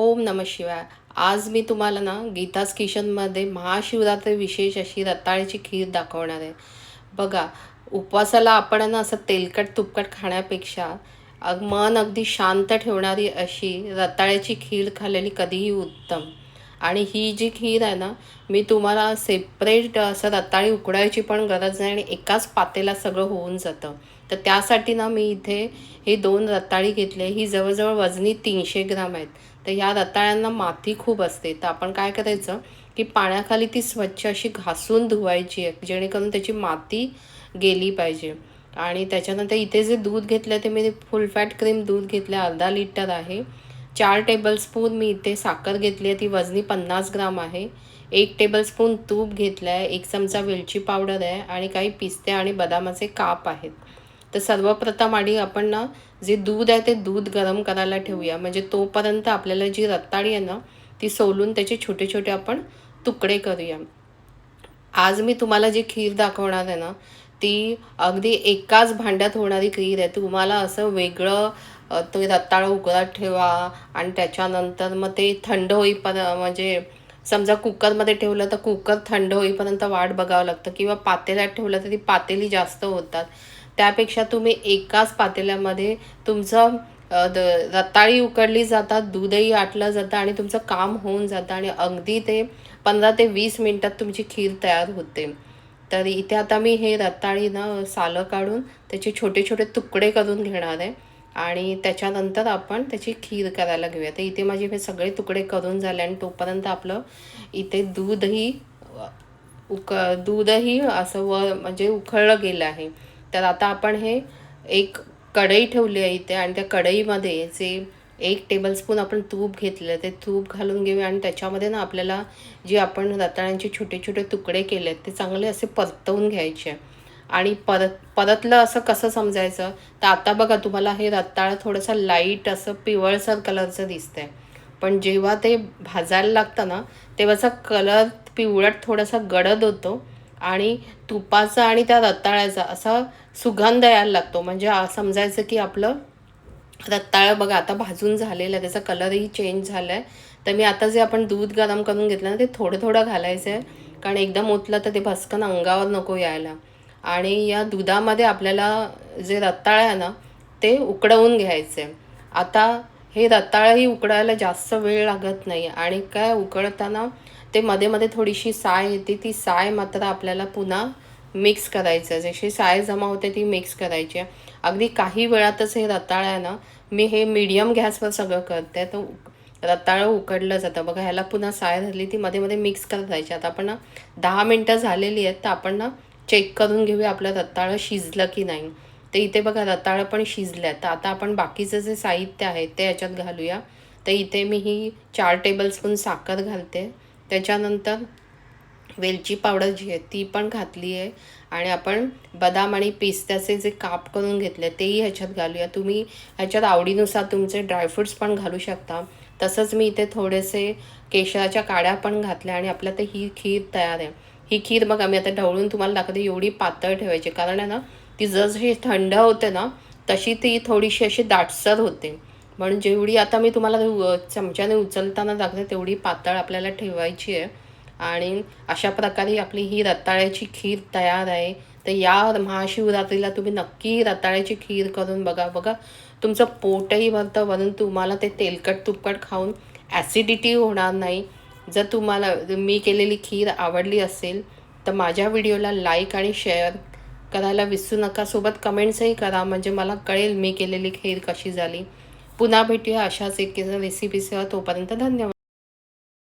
ओम नम शिवाय. आज मी तुम्हाला ना गीताज किचनमध्ये महाशिवरात्री विशेष अशी रताळ्याची खीर दाखवणार आहे. बघा उपवासाला आपण ना असं तेलकट तुपकट खाण्यापेक्षा अग मन अगदी शांत ठेवणारी अशी रताळ्याची खीर खाल्लेली कधीही उत्तम. आणि ही जी खीर आहे ना मी तुम्हाला सेपरेट असं रताळी उकडायची पण गरज नाही आणि एकाच पातेला सगळं होऊन जातं. तर त्यासाठी ना मी इथे हे दोन रताळी घेतले. ही जवळजवळ वजनी तीनशे ग्राम आहेत. तर ह्या रताळ्यांना माती खूप असते. तर आपण काय करायचं की पाण्याखाली ती स्वच्छ अशी घासून धुवायची आहे जेणेकरून त्याची माती गेली पाहिजे. आणि त्याच्यानंतर इथे जे दूध घेतलं ते मी फुल फॅट क्रीम दूध घेतलं अर्धा लिटर आहे. चार टेबलस्पून मी इथे साखर घेतली आहे ती वजनी पन्नास ग्राम आहे. एक टेबलस्पून तूप घेतलं आहे एक चमचा वेलची पावडर आहे आणि काही पिस्ते आणि बदामाचे काप आहेत. तर सर्वप्रथम आधी आपण ना जे दूध आहे ते दूध गरम करायला ठेवूया. म्हणजे तोपर्यंत आपल्याला जी रताळी आहे ना ती सोलून त्याचे छोटे छोटे आपण तुकडे करूया. आज मी तुम्हाला जी खीर दाखवणार आहे ना ती अगदी एकाच भांड्यात होणारी खीर आहे. तुम्हाला असं वेगळं ते रताळं उकळत ठेवा आणि त्याच्यानंतर मग ते थंड होईपर्यंत म्हणजे समजा कुकरमध्ये ठेवलं तर कुकर थंड होईपर्यंत वाट बघावं लागतं किंवा पातेल्यात ठेवलं तर ती पातेली जास्त होतात. त्यापेक्षा तुम्ही एकाच पातेल्यामध्ये तुमचं द- रताळी उकडली जातात दूधही आटलं जातं आणि तुमचं काम होऊन जातं आणि अगदी ते पंधरा ते वीस मिनटात तुमची खीर तयार होते. तर इथे आता मी हे रताळी ना सालं काढून त्याचे छोटे छोटे तुकडे करून घेणार आहे आणि त्याच्यानंतर आपण त्याची खीर करायला घेऊया. तर इथे माझे हे सगळे तुकडे करून झाले आणि तोपर्यंत आपलं इथे दूधही उक दूधही असं व म्हणजे उकळलं गेलं आहे. तर आता आपण हे एक कढई ठेवली आहे इथे आणि त्या कढईमध्ये जे एक टेबलस्पून आपण तूप घेतलं ते तूप घालून घेऊया आणि त्याच्यामध्ये ना आपल्याला जे आपण रताळ्यांचे छोटे छोटे तुकडे केले ते चांगले असे परतवून घ्यायचे. आणि परत परतलं असं कसं समजायचं? तर आता बघा तुम्हाला हे रताळ थोडंसं लाइट असं पिवळसर कलरचं दिसतंय. पण जेव्हा ते भाजायला लागतं ना तेव्हाचा कलर पिवळट थोडासा गडद होतो. आणि तुपाचा आणि त्या रताळ्याचा असा सुगंध यायला लागतो. म्हणजे समजायचं की आपलं रताळं बघा आता भाजून झालेलं आहे त्याचा कलरही चेंज झाला आहे तर मी आता जे आपण दूध गरम करून घेतलं ना ते थोडं थोडं घालायचं आहे कारण एकदम ओतलं तर ते भस्कन अंगावर नको यायला. आणि या दुधामध्ये आपल्याला जे रताळ आहे ना ते उकडवून घ्यायचे आता हे रताळंही उकडायला जास्त वेळ लागत नाही. आणि काय उकळताना ते मध्ये मध्ये थोडीशी साय येते ती साय मात्र आपल्याला पुन्हा मिक्स करायचं जशी साय जमा होते ती मिक्स करायची आहे. अगदी काही वेळातच हे रताळं आहे ना मी हे मीडियम गॅसवर सगळं करते. तर रताळं उकडलं जातं बघा ह्याला पुन्हा साय धरली ती मध्ये मध्ये मिक्स करत राहायची. आता आपण ना दहा मिनटं झालेली आहेत तर आपण ना चेक करून घेऊया आपलं रताळं शिजलं की नाही. तर इथे बघा रताळं पण शिजलं तर आता आपण बाकीचं जे साहित्य आहे ते याच्यात घालूया. तर इथे मी ही चार टेबलस्पून साखर घालते. त्याच्यानंतर वेलची पावडर जी आहे ती पण घातली आहे. आणि आपण बदाम आणि पिस्त्याचे जे काप करून घेतले तेही ह्याच्यात घालूया. तुम्ही ह्याच्यात आवडीनुसार तुमचे ड्रायफ्रुट्स पण घालू शकता. तसंच मी इथे थोडेसे केशराच्या काड्या पण घातल्या आणि आपल्या तर ही खीर तयार आहे. ही खीर बघा मी आता ढवळून तुम्हाला दाखवते एवढी पातळ ठेवायची. कारण आहे ना ती जशी थंड होते ना तशी ती थोडीशी अशी दाटसर होते. म्हणून जेवढी आता मी तुम्हाला चमच्याने उचलताना दाखवते तेवढी पातळ आपल्याला ठेवायची आहे. आणि अशा प्रकारे आपली ही रताळ्याची खीर तयार आहे. तर या महाशिवरात्रीला तुम्ही नक्की रताळ्याची खीर करून बघा. बघा तुमचं पोटही भरतं वरून तुम्हाला ते तेलकट तुपकट खाऊन ॲसिडिटी होणार नाही. जर तुम्हाला मी केलेली खीर आवडली असेल तर माझ्या व्हिडिओला लाईक आणि शेअर करायला विसरू नका. सोबत कमेंट्सही करा. म्हणजे मला कळेल मी केलेली खीर कशी झाली. पुन्हा भेटूया अशाच एक रेसिपीसह तोपर्यंत धन्यवाद.